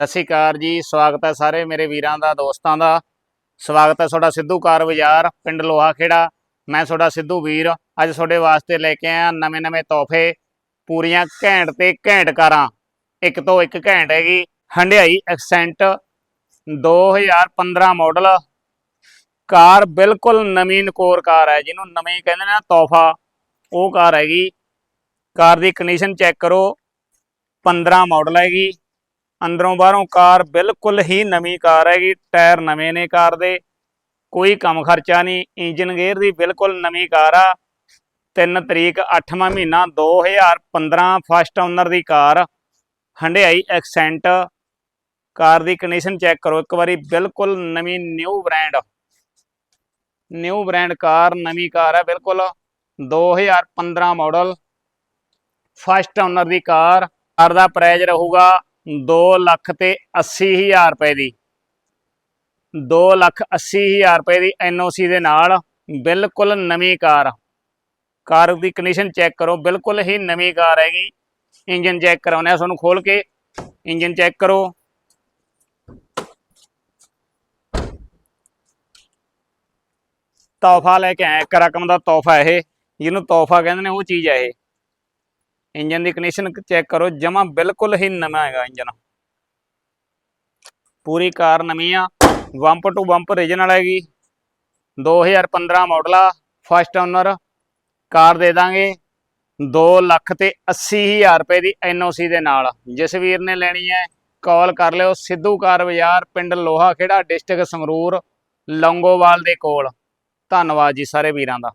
ਸਤਿ ਸ਼੍ਰੀ ਅਕਾਲ ਜੀ, ਸਵਾਗਤ ਹੈ ਸਾਰੇ ਮੇਰੇ ਵੀਰਾਂ ਦਾ, ਦੋਸਤਾਂ ਦਾ। ਸਵਾਗਤ ਹੈ ਤੁਹਾਡਾ ਸਿੱਧੂ ਕਾਰ ਬਾਜ਼ਾਰ, ਪਿੰਡ ਲੋਹਾ ਖੇੜਾ ਮੈਂ ਤੁਹਾਡਾ ਸਿੱਧੂ ਵੀਰ। ਅੱਜ ਤੁਹਾਡੇ ਵਾਸਤੇ ਲੈ ਕੇ ਆਇਆ ਨਵੇਂ-ਨਵੇਂ ਤੋਹਫੇ, ਪੂਰੀਆਂ ਘੈਂਟ ਤੇ ਘੈਂਟ ਕਾਰਾਂ। ਇੱਕ ਤੋਂ ਇੱਕ ਘੈਂਟ ਹੈਗੀ, ਹੰਡਿਆਈ ਐਕਸੈਂਟ 2015 ਮਾਡਲ। ਕਾਰ ਬਿਲਕੁਲ ਨਵੀਂ ਨਕੋਰ ਕਾਰ ਹੈ, ਜਿਹਨੂੰ ਨਵੀਂ ਕਹਿੰਦੇ ਨੇ ਤੋਹਫਾ। ਉਹ ਕਾਰ ਹੈਗੀ। ਕਾਰ ਦੀ ਕੰਡੀਸ਼ਨ ਚੈੱਕ ਕਰੋ। 15 ਮਾਡਲ ਹੈਗੀ। ਅੰਦਰੋਂ ਬਾਹਰੋਂ ਕਾਰ ਬਿਲਕੁਲ ਹੀ ਨਵੀਂ ਕਾਰ ਹੈਗੀ, ਟਾਇਰ ਨਵੇਂ ਨੇ ਕਾਰ ਦੇ, ਕੋਈ ਕੰਮ ਖਰਚਾ ਨਹੀਂ, ਇੰਜਨ ਗੇਅਰ ਦੀ ਬਿਲਕੁਲ ਨਵੀਂ ਕਾਰ ਆ। 3 ਤਰੀਕ 8ਵਾਂ ਮਹੀਨਾ 2015 ਫਸਟ ਓਨਰ ਦੀ ਕਾਰ ਹੰਡਿਆਈ ਐਕਸੈਂਟ ਕਾਰ ਦੀ ਕੰਡੀਸ਼ਨ ਚੈੱਕ ਕਰੋ ਇੱਕ ਵਾਰੀ, ਬਿਲਕੁਲ ਨਵੀਂ new brand new brand car, ਨਵੀਂ ਕਾਰ ਹੈ ਬਿਲਕੁਲ 2015 ਮਾਡਲ ਫਸਟ ਓਨਰ ਦੀ ਕਾਰ ਕਾਰ ਦਾ ਪ੍ਰਾਈਸ ਰਹੂਗਾ 2 ਲੱਖ ਤੇ 80 ਹਜ਼ਾਰ ਰੁਪਏ ਦੀ। 2 ਲੱਖ 80 ਹਜ਼ਾਰ ਰੁਪਏ ਦੀ ਐਨਓਸੀ ਦੇ ਨਾਲ ਬਿਲਕੁਲ ਨਵੀਂ ਕਾਰ। ਕਾਰ ਦੀ ਕੰਡੀਸ਼ਨ ਚੈੱਕ ਕਰੋ, ਬਿਲਕੁਲ ਹੀ ਨਵੀਂ ਕਾਰ ਹੈਗੀ। ਇੰਜਨ ਚੈੱਕ ਕਰਾਉਣਾ ਹੈ ਤੁਹਾਨੂੰ ਖੋਲ ਕੇ। ਇੰਜਨ ਚੈੱਕ ਕਰੋ। ਤੋਹਫਾ ਲੈ ਕੇ ਆਇਆ, ਇੱਕ ਰਕਮ ਦਾ ਤੋਹਫਾ ਇਹ। ਜਿਹਨੂੰ ਤੋਹਫਾ ਕਹਿੰਦੇ ਨੇ ਉਹ ਚੀਜ਼ ਹੈ ਇਹ। ਇੰਜਨ ਦੀ ਕੰਡੀਸ਼ਨ ਚੈੱਕ ਕਰੋ, ਜਮਾ ਬਿਲਕੁਲ ਹੀ ਨਵਾਂ ਹੈਗਾ ਇੰਜਨ। ਪੂਰੀ ਕਾਰ ਨਵੀਂ ਆ ਬੰਪ ਟੂ ਬੰਪ ਰੀਜਨਲ ਹੈਗੀ। 2015 ਮਾਡਲ ਆ ਫਸਟ ਓਨਰ ਕਾਰ ਦੇ ਦਾਂਗੇ 2 ਲੱਖ ਤੇ 80 ਹਜ਼ਾਰ ਰੁਪਏ ਦੀ ਐਨਓਸੀ ਦੇ ਨਾਲ। ਜਿਸ ਵੀਰ ਨੇ ਲੈਣੀ ਹੈ ਕਾਲ ਕਰ ਲਿਓ, ਸਿੱਧੂ ਕਾਰ ਬਾਜ਼ਾਰ, ਪਿੰਡ ਲੋਹਾ ਖੇੜਾ ਡਿਸਟ੍ਰਿਕਟ ਸੰਗਰੂਰ, ਲੌਂਗੋਵਾਲ ਦੇ ਕੋਲ। ਧੰਨਵਾਦ ਜੀ ਸਾਰੇ ਵੀਰਾਂ ਦਾ।